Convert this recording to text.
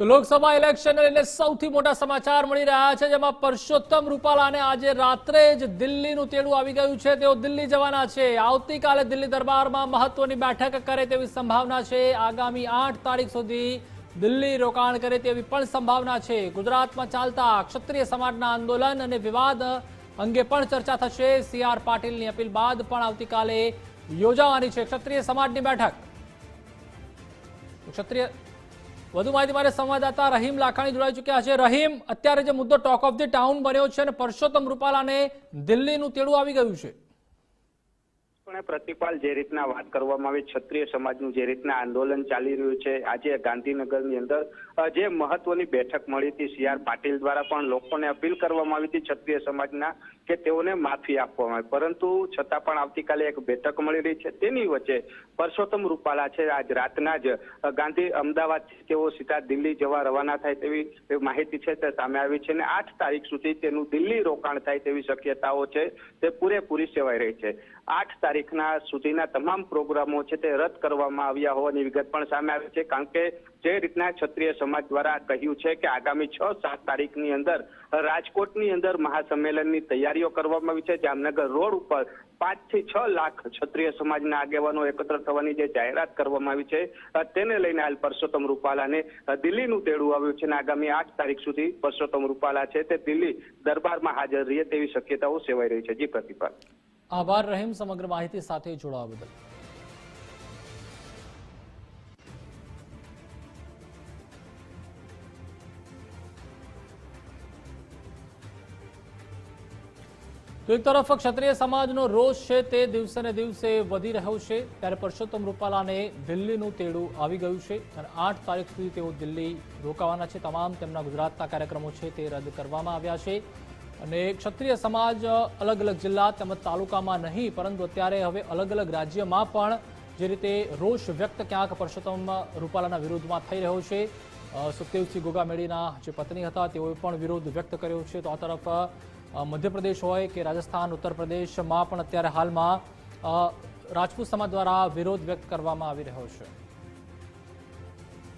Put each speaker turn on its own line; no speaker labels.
તો લોકસભા ઇલેક્શનને લઈને સૌથી મોટા સમાચાર મળી રહ્યા છે, જેમાં પરસોત્તમ રૂપાલાને આજે રાત્રે જ દિલ્હીનું તેડું આવી ગયું છે. તેઓ દિલ્હી જવાના છે. આવતીકાલે દિલ્હી દરબારમાં મહત્વની બેઠક કરે તેવી સંભાવના છે. આગામી આઠ તારીખ સુધી દિલ્હી રોકાણ કરે તેવી પણ સંભાવના છે. ગુજરાતમાં ચાલતા ક્ષત્રિય સમાજના આંદોલન અને વિવાદ અંગે પણ ચર્ચા થશે. સી આર પાટીલની અપીલ બાદ પણ આવતીકાલે યોજાવાની છે ક્ષત્રિય સમાજની બેઠક. ક્ષત્રિય વધુ માહિતી માટે સંવાદદાતા રહીમ લાખાણી જોડાઈ ચૂક્યા છે. રહીમ, અત્યારે જે મુદ્દો ટોક ઓફ ધી ટાઉન બન્યો છે અને પરસોત્તમ રૂપાલાને દિલ્હીનું તેડું આવી ગયું છે.
પણ પ્રતિપાલ જે રીતના વાત કરવામાં આવી, ક્ષત્રિય સમાજનું જે રીતના આંદોલન ચાલી રહ્યું છે, આજે ગાંધીનગરની અંદર જે મહત્વની બેઠક મળી હતી, સી આર પાટીલ દ્વારા પણ લોકોને અપીલ કરવામાં આવી હતી, ક્ષત્રિય સમાજના, કે તેઓને માફી આપવામાં આવી. પરંતુ છતાં પણ આવતીકાલે એક બેઠક મળી રહી છે, તેની વચ્ચે પરસોત્તમ રૂપાલા છે, આજ રાતના જ ગાંધી અમદાવાદ તેઓ સીધા દિલ્હી જવા રવાના થાય તેવી માહિતી છે, તે સામે આવી છે, અને આઠ તારીખ સુધી તેનું દિલ્હી રોકાણ થાય તેવી શક્યતાઓ છે, તે પૂરેપૂરી સેવાઈ રહી છે. આઠ તારીખના સુધીના તમામ પ્રોગ્રામો છે તે રદ કરવામાં આવ્યા હોવાની વિગત પણ સામે આવી છે. કારણ કે જે રીતના ક્ષત્રિય સમાજ દ્વારા કહ્યું છે કે આગામી છ સાત તારીખની અંદર રાજકોટની અંદર મહાસંમેલનની તૈયારીઓ કરવામાં આવી છે. જામનગર રોડ ઉપર પાંચથી છ લાખ ક્ષત્રિય સમાજના આગેવાનો એકત્ર થવાની જે જાહેરાત કરવામાં આવી છે તેને લઈને હાલ પરસોત્તમ રૂપાલાને દિલ્હીનું તેડું આવ્યું છે અને આગામી આઠ તારીખ સુધી પરસોત્તમ રૂપાલા છે તે દિલ્હી દરબારમાં હાજર રહીએ તેવી શક્યતાઓ સેવાઈ રહી છે. જી પ્રતિપાલ.
આભાર રહીમ સમગ્ર માહિતી સાથે જોડાવા બદલ તો એક તરફ ક્ષત્રિય સમાજનો રોષ છે તે દિવસે ને દિવસે વધી રહ્યો છે. ત્યારે પરસોત્તમ રૂપાલાને દિલ્હીનું તેડું આવી ગયું છે અને આઠ તારીખ સુધી તેઓ દિલ્હી રોકાવાના છે. તમામ તેમના ગુજરાતના કાર્યક્રમો છે તે રદ કરવામાં આવ્યા છે. અને ક્ષત્રિય સમાજ અલગ અલગ જિલ્લા તેમજ તાલુકામાં નહીં, પરંતુ અત્યારે હવે અલગ અલગ રાજ્યમાં પણ જે રીતે રોષ વ્યક્ત ક્યાંક પરસોત્તમ રૂપાલાના વિરોધમાં થઈ રહ્યો છે. સુખદેવસિંહ ગોગામેડીના જે પત્ની હતા, તેઓએ પણ વિરોધ વ્યક્ત કર્યો છે. તો આ તરફ મધ્યપ્રદેશ હોય કે રાજસ્થાન ઉત્તર પ્રદેશમાં પણ અત્યારે હાલમાં રાજપૂત સમાજ દ્વારા વિરોધ વ્યક્ત કરવામાં આવી રહ્યો છે.